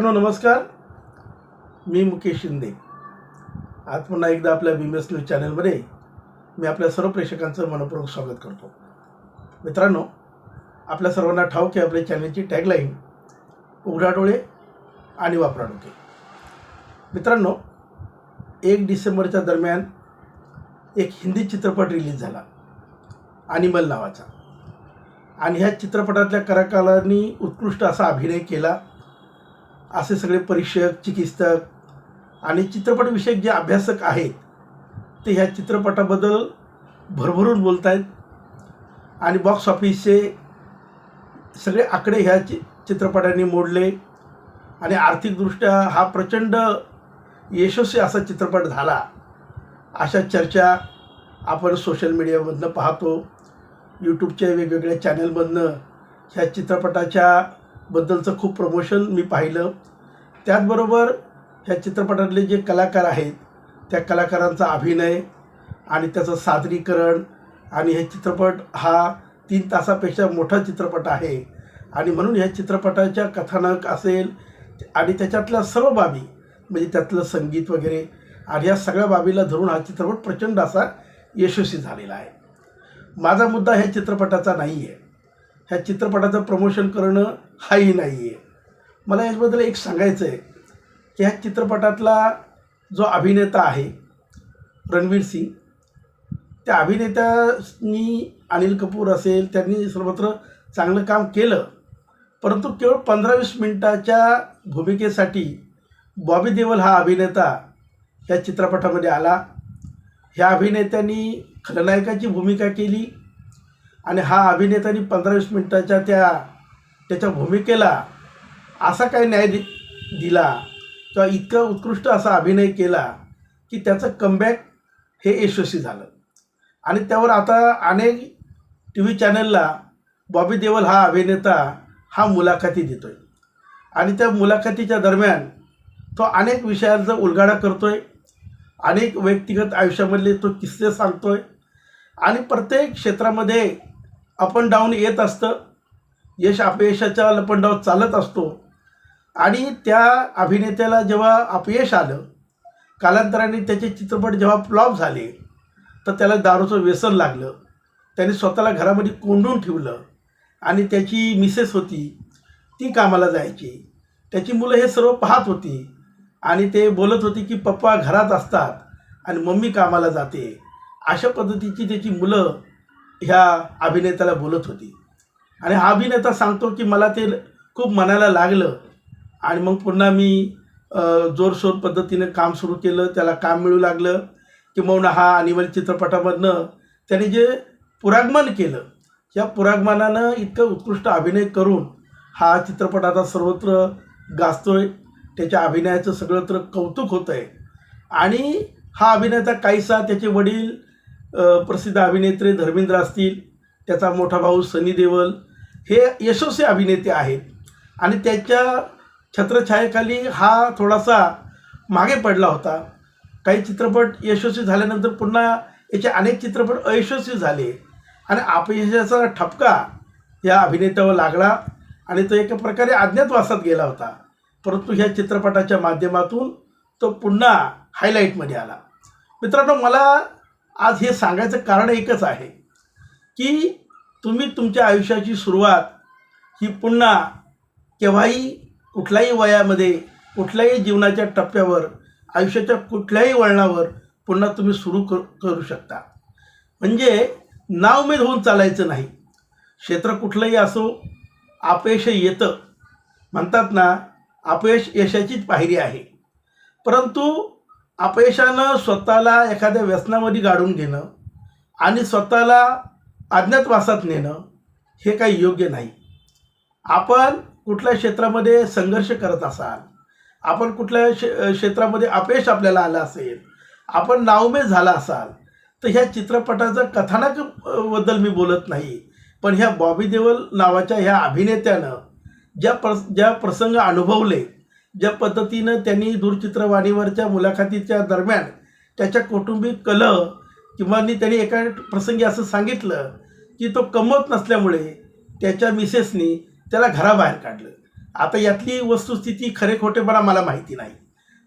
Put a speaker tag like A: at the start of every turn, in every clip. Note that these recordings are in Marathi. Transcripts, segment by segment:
A: मित्रांनो नमस्कार. मी मुकेश शिंदे. आज पुन्हा एकदा आपल्या बी एस न्यूज चॅनलमध्ये मी आपल्या सर्व प्रेक्षकांचं मनपूर्वक स्वागत करतो. मित्रांनो आपल्या सर्वांना ठाऊक आहे आपल्या चॅनलची टॅगलाईन उघडा डोळे आणि वापरा डोके. मित्रांनो एक डिसेंबरच्या दरम्यान एक हिंदी चित्रपट रिलीज झाला अनिमल नावाचा. आणि ह्या चित्रपटातल्या कलाकारांनी उत्कृष्ट असा अभिनय केला असे सगळे परीक्षक चिकित्सक आणि चित्रपटविषयक जे अभ्यासक आहेत ते ह्या चित्रपटाबद्दल भरभरून बोलत आहेत आणि बॉक्स ऑफिसचे सगळे आकडे ह्या चि चित्रपटाने मोडले. आणि आर्थिकदृष्ट्या हा प्रचंड यशस्वी असा चित्रपट झाला अशा चर्चा आपण सोशल मीडियामधनं पाहतो. यूट्यूबच्या वेगवेगळ्या चॅनलमधनं ह्या चित्रपटाच्या बद्दलचं खूप प्रमोशन मी पाहिलं. त्याचबरोबर ह्या चित्रपटातले जे कलाकार आहेत त्या कलाकारांचा अभिनय आणि त्याचं सादरीकरण आणि हे चित्रपट हा तीन तासापेक्षा मोठा चित्रपट आहे. आणि म्हणून ह्या चित्रपटाच्या कथानक असेल आणि त्याच्यातल्या सर्व बाबी म्हणजे त्यातलं संगीत वगैरे आणि ह्या सगळ्या बाबीला धरून हा चित्रपट प्रचंड असा यशस्वी झालेला आहे. माझा मुद्दा ह्या चित्रपटाचा नाही आहे ह्या चित्रपटाचं प्रमोशन करणं हाही नाही आहे मला याच्याबद्दल एक सांगायचं आहे की ह्या चित्रपटातला जो अभिनेता आहे रणवीर सिंग त्या अभिनेत्यांनी अनिल कपूर असेल त्यांनी सर्वत्र चांगलं काम केलं. परंतु केवळ पंधरा वीस मिनटाच्या भूमिकेसाठी बॉबी देवल हा अभिनेता या चित्रपटामध्ये आला. ह्या अभिनेत्यांनी खलनायकाची भूमिका केली आणि हा अभिनेत्यांनी पंधरा वीस मिनटाच्या त्या त्याच्या भूमिकेला असा काही न्याय दि दिला किंवा इतकं उत्कृष्ट असा अभिनय केला की त्याचं कमबॅक हे यशस्वी झालं. आणि त्यावर आता अनेक टी व्ही चॅनलला बॉबी देवल हा अभिनेता हा मुलाखती देतो आहे आणि त्या मुलाखतीच्या दरम्यान तो अनेक विषयांचा उलगाडा करतो आहे अनेक व्यक्तिगत आयुष्यामधले तो किस्से सांगतो आहे आणि प्रत्येक क्षेत्रामध्ये अप अँड डाऊन येत असतं. यश अपयशाच्या लपंडाव चालत असतो. आणि त्या अभिनेत्याला जेव्हा अपयश आलं कालांतराने त्याचे चित्रपट जेव्हा फ्लॉप झाले तर त्याला दारूचं व्यसन लागलं. त्याने स्वतःला घरामध्ये कोंडून ठेवलं आणि त्याची मिसेस होती ती कामाला जायची. त्याची मुलं हे सर्व पाहत होती आणि ते बोलत होती की पप्पा घरात असतात आणि मम्मी कामाला जाते. अशा पद्धतीची त्याची मुलं ह्या अभिनेत्याला बोलत होती. आणि हा अभिनेता सांगतो की मला ते खूप मनाला लागलं. आणि मग पुन्हा मी जोरशोर पद्धतीनं काम सुरू केलं त्याला काम मिळू लागलं किंवा हा अनिमल चित्रपटामधनं त्याने जे पुरागमन केलं या पुरागमनानं इतकं उत्कृष्ट अभिनय करून हा चित्रपट आता सर्वत्र गाजतोय त्याच्या अभिनयाचं सगळत्र कौतुक होतं आहे आणि हा अभिनेता काहीसा त्याचे वडील प्रसिद्ध अभिनेत्री धर्मेंद्र असतील त्याचा मोठा भाऊ सनी देवल हे यशस्वी अभिनेते आहेत. आणि त्याच्या छत्रछायेखाली हा थोडासा मागे पडला होता. काही चित्रपट यशस्वी झाल्यानंतर पुन्हा याचे अनेक चित्रपट अयशस्वी झाले. आणि अपयशाचा ठपका या अभिनेत्यावर लागला आणि तो एका प्रकारे अज्ञातवासात गेला होता. परंतु ह्या चित्रपटाच्या माध्यमातून तो पुन्हा हायलाईटमध्ये आला. मित्रांनो मला आज हे सांगायचं कारण एकच आहे की तुम्ही तुमच्या आयुष्याची सुरुवात ही पुन्हा केव्हाही कुठल्याही वयामध्ये कुठल्याही जीवनाच्या टप्प्यावर आयुष्याच्या कुठल्याही वळणावर पुन्हा तुम्ही सुरू कर करू शकता. म्हणजे नाउमेद होऊन चालायचं नाही. क्षेत्र कुठलंही असो अपयश येतं. म्हणतात ना अपयश यशाचीच पायरी आहे. परंतु अपयशानं स्वतःला एखाद्या व्यसनामध्ये गाडून घेणं आणि स्वतःला अज्ञातवासात नेणं हे काही योग्य नाही. आपण कुठल्या क्षेत्रामध्ये संघर्ष करत असाल आपण कुठल्या क्षे क्षेत्रामध्ये अपयश आपल्याला आलं असेल आपण नावमेद झाला असाल तर ह्या चित्रपटाचं कथानकबद्दल मी बोलत नाही. पण ह्या बॉबी देवल नावाच्या ह्या अभिनेत्यानं ज्या प्र ज्या प्रसंग अनुभवले ज्या पद्धतीनं त्यांनी दूरचित्रवाणीवरच्या मुलाखतीच्या दरम्यान त्याच्या कौटुंबिक कलह किंवा नी त्यांनी एका प्रसंगी असं सांगितलं की तो कमवत नसल्यामुळे त्याच्या मिसेसनी त्याला घराबाहेर काढलं. आता यातली वस्तुस्थिती खरे खोटेपणा मला माहिती नाही.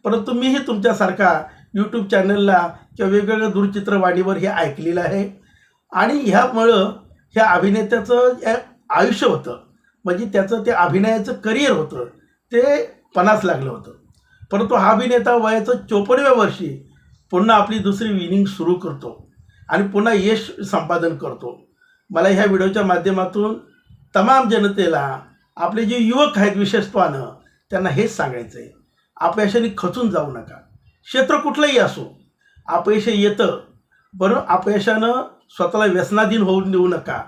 A: परंतु मीही तुमच्यासारखा यूट्यूब चॅनलला किंवा वेगवेगळ्या दूरचित्रवाणीवर हे ऐकलेलं आहे. आणि ह्यामुळं ह्या अभिनेत्याचं आयुष्य होतं. म्हणजे त्याचं ते अभिनयाचं करिअर होतं. ते पणास लागलं होतं. परंतु हा अभिनेता वयाचं चोपन्नव्या वर्षी पुन्हा आपली दुसरी विनिंग सुरू करतो आणि पुन्हा यश संपादन करतो. मला ह्या व्हिडिओच्या माध्यमातून तमाम जनतेला आपले जे युवक आहेत विशेषत्वानं त्यांना हेच सांगायचं आहे अपयशाने खचून जाऊ नका. क्षेत्र कुठलंही असो अपयश येतं बरं अपयशानं स्वतःला व्यसनाधीन होऊन देऊ नका.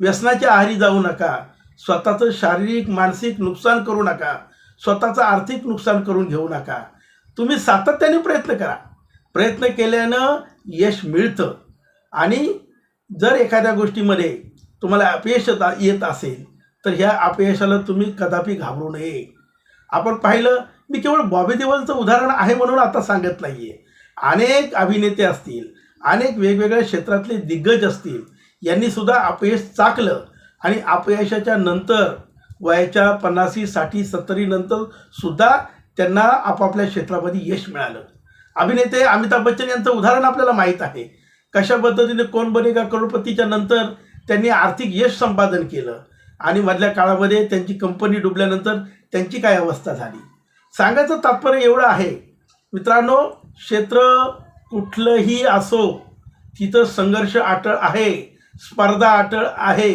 A: व्यसनाच्या आहारी जाऊ नका. स्वतःचं शारीरिक मानसिक नुकसान करू नका. स्वतःचं आर्थिक नुकसान करून घेऊ नका. तुम्ही सातत्याने प्रयत्न करा. प्रयत्न केल्यानं यश मिळतं. आणि जर एखाद्या गोष्टीमध्ये तुम्हाला अपयश येत- असेल तर ह्या अपयशाला तुम्ही कदापि घाबरू नये. आपण पाहिलं मी केवळ बॉबी देवलचं उदाहरण आहे म्हणून आता सांगत नाही आहे अनेक अभिनेते असतील अनेक वेगवेगळ्या क्षेत्रातले दिग्गज असतील यांनीसुद्धा अपयश चाकलं आणि अपयशाच्या नंतर वयाच्या पन्नासी साठी सत्तरी नंतर सुद्धा त्यांना आपापल्या क्षेत्रामध्ये यश मिळालं. अभिनेते अमिताभ बच्चन यांचं उदाहरण आपल्याला माहीत आहे. कशा पद्धतीने कोण बनेगा करोडपतीच्या नंतर त्यांनी आर्थिक यश संपादन केलं? आणि मधल्या काळामध्ये त्यांची कंपनी डुबल्यानंतर त्यांची काय अवस्था झाली? सांगायचं तात्पर्य एवढं आहे. मित्रांनो क्षेत्र कुठलंही असो तिथं संघर्ष अटळ आहे स्पर्धा अटळ आहे.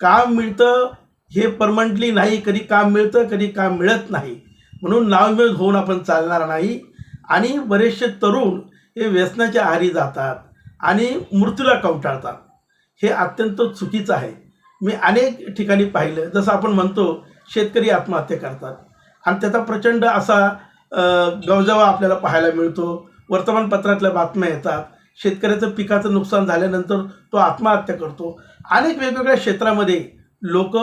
A: काम मिळतं हे परमनंटली नाही. कधी काम मिळतं कधी काम मिळत नाही. म्हणून नावमेळ होऊन आपण चालणार नाही. आणि बरेचसे तरुण हे व्यसनाच्या आहारी जातात आणि मृत्यूला कवटाळतात हे अत्यंत चुकीचं आहे. मी अनेक ठिकाणी पाहिलं. जसं आपण म्हणतो शेतकरी आत्महत्या करतात. आणि त्याचा प्रचंड असा गवजावा आपल्याला पाहायला मिळतो. वर्तमानपत्रातल्या बातम्या येतात. शेतकऱ्याचं पिकाचं नुकसान झाल्यानंतर तो आत्महत्या करतो. अनेक वेगवेगळ्या क्षेत्रामध्ये लोक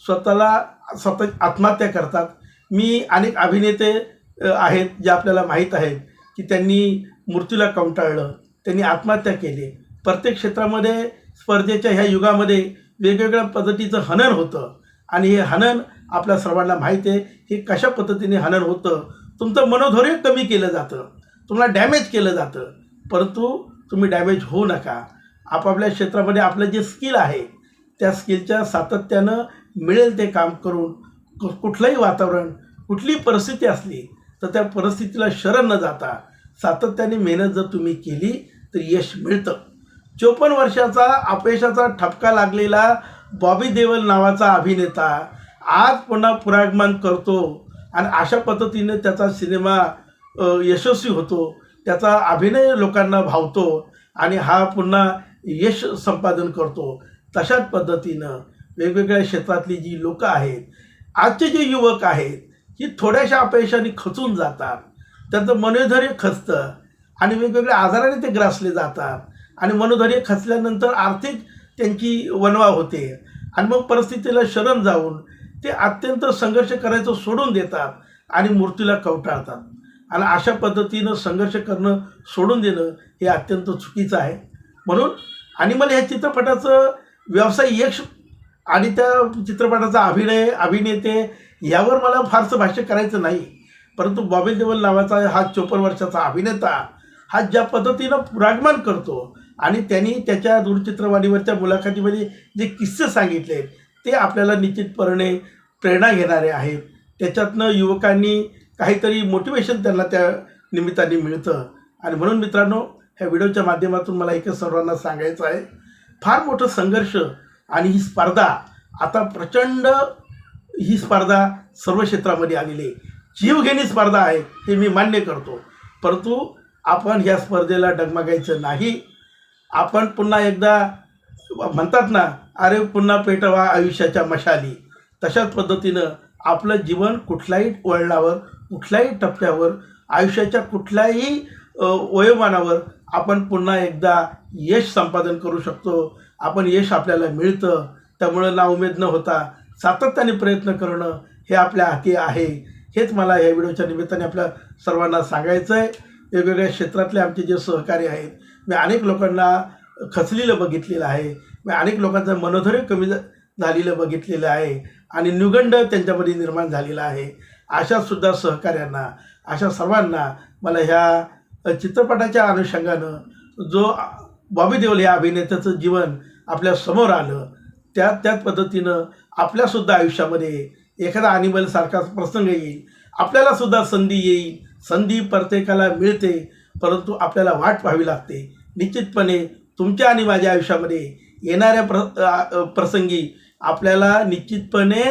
A: स्वतःला स्वतः आत्महत्या करतात. मी अनेक अभिनेते आहेत जे आपल्याला माहीत आहेत की त्यांनी मृत्यूला कंटाळलं त्यांनी आत्महत्या केली. प्रत्येक क्षेत्रामध्ये स्पर्धेच्या ह्या युगामध्ये वेगवेगळ्या पद्धतीचं हनन होतं. आणि हे हनन आपल्या सर्वांना माहीत आहे हे कशा पद्धतीने हनन होतं? तुमचं मनोधैर्य कमी केलं जातं. तुम्हाला डॅमेज केलं जातं. परंतु तुम्ही डॅमेज होऊ नका. आपापल्या क्षेत्रामध्ये आपलं जे स्किल आहे त्या स्किलच्या सातत्यानं मिळेल ते काम करून कु- कुठलंही वातावरण कुठलीही परिस्थिती असली तर त्या परिस्थितीला शरण न जाता सातत्याने मेहनत जर तुम्ही केली तर यश मिळतं. चोपन्न वर्षाचा अपयशाचा ठपका लागलेला बॉबी देवल नावाचा अभिनेता आज पुन्हा पुरागमान करतो आणि अशा पद्धतीने त्याचा सिनेमा यशस्वी होतो. त्याचा अभिनय लोकांना भावतो आणि हा पुन्हा यश संपादन करतो. तशाच पद्धतीनं वेगवेगळ्या क्षेत्रातली जी लोकं आहेत आजचे जे युवक आहेत ही थोड्याशा अपयशाने खचून जातात. त्यांचं मनोधैर्य खचतं आणि वेगवेगळ्या आजाराने ते ग्रासले जातात. आणि मनोधैर्य खचल्यानंतर आर्थिक त्यांची वनवा होते. आणि मग परिस्थितीला शरण जाऊन ते अत्यंत संघर्ष करायचं सोडून देतात आणि मूर्तीला कवटाळतात. आणि अशा पद्धतीनं संघर्ष करणं सोडून देणं हे अत्यंत चुकीचं आहे. म्हणून आणि मला ह्या चित्रपटाचं व्यवसाय यश आणि त्या चित्रपटाचा अभिनय अभिनेते यावर मला फारसं भाष्य करायचं नाही. परंतु बॉबी देवल नावाचा हा चोपन्न वर्षाचा अभिनेता हा ज्या पद्धतीनं पुरागमान करतो आणि त्यांनी त्याच्या दूरचित्रवाणीवरच्या मुलाखतीमध्ये जे किस्से सांगितले ते आपल्याला निश्चितपणे प्रेरणा घेणारे आहेत. त्याच्यातनं युवकांनी काहीतरी मोटिवेशन त्यांना त्या निमित्ताने मिळतं. आणि म्हणून मित्रांनो ह्या व्हिडिओच्या माध्यमातून मला एकच सर्वांना सांगायचं आहे फार मोठं संघर्ष आणि ही स्पर्धा आता प्रचंड ही स्पर्धा सर्व क्षेत्रामध्ये आलेली आहे. जीवघेणी स्पर्धा आहे हे मी मान्य करतो. परंतु आपण ह्या स्पर्धेला डगमगायचं नाही. आपण पुन्हा एकदा म्हणतात ना अरे पुन्हा पेटवा आयुष्याच्या मशाली. तशाच पद्धतीनं आपलं जीवन कुठल्याही वळणावर कुठल्याही टप्प्यावर आयुष्याच्या कुठल्याही वयोमानावर आपण पुन्हा एकदा यश संपादन करू शकतो. आपण यश आपल्याला मिळतं. त्यामुळं ना उमेद न होता सातत्याने प्रयत्न करणं हे आपल्या हाती आहे. हेच मला या व्हिडिओच्या निमित्ताने आपल्या सर्वांना सांगायचं आहे वेगवेगळ्या क्षेत्रातले आमचे जे सहकारी आहेत मी अनेक लोकांना खचलेलं बघितलेलं आहे. मी अनेक लोकांचं मनोधैर्य कमी झालेलं बघितलेलं आहे. आणि निगंड त्यांच्यामध्ये निर्माण झालेला आहे. अशासुद्धा सहकाऱ्यांना अशा सर्वांना मला ह्या चित्रपटाच्या अनुषंगानं जो बॉबी देओल या अभिनेत्याचं जीवन आपल्यासमोर आलं त्या त्याच पद्धतीनं आपल्यासुद्धा आयुष्यामध्ये एखादा अॅनिमलसारखा प्रसंग येईल. आपल्याला सुद्धा संधी येईल. संधी प्रत्येकाला मिळते परंतु आपल्याला वाट पाहावी लागते. निश्चितपणे तुमच्या आणि माझ्या आयुष्यामध्ये येणाऱ्या प्र प्रसंगी आपल्याला निश्चितपणे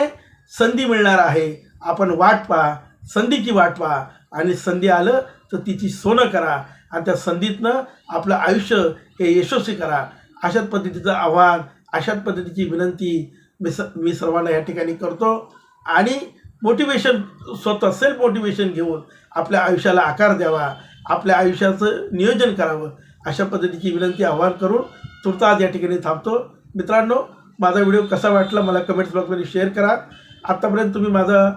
A: संधी मिळणार आहे. आपण वाट पहा संधीची वाट पहा. आणि संधी आलं तर तिची सोनं करा. आणि त्या संधीतनं आपलं आयुष्य हे यशस्वी करा. अशाच पद्धतीचं आव्हान अशाच पद्धतीची विनंती मी स मी सर्वांना या ठिकाणी करतो. आणि मोटिवेशन स्वतः सेल्फ मोटिवेशन घेऊन आपल्या आयुष्याला आकार द्यावा. आपल्या आयुष्याचं नियोजन करावं. अशा पद्धतीची विनंती आव्हान करून तुर्ता आज या ठिकाणी थांबतो. मित्रांनो माझा व्हिडिओ कसा वाटला मला कमेंट्स बॉक्समध्ये शेअर करा. आत्तापर्यंत तुम्ही माझा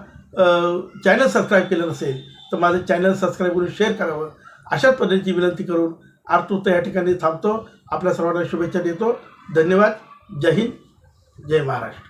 A: चॅनल सबस्क्राईब केलं नसेल तर माझं चॅनल सबस्क्राईब करून शेअर करावं. अशाच पद्धतीची विनंती करून आरतूर्त या ठिकाणी थांबतो. आपल्या सर्वांना शुभेच्छा देतो. धन्यवाद. जय हिंद. जय महाराष्ट्र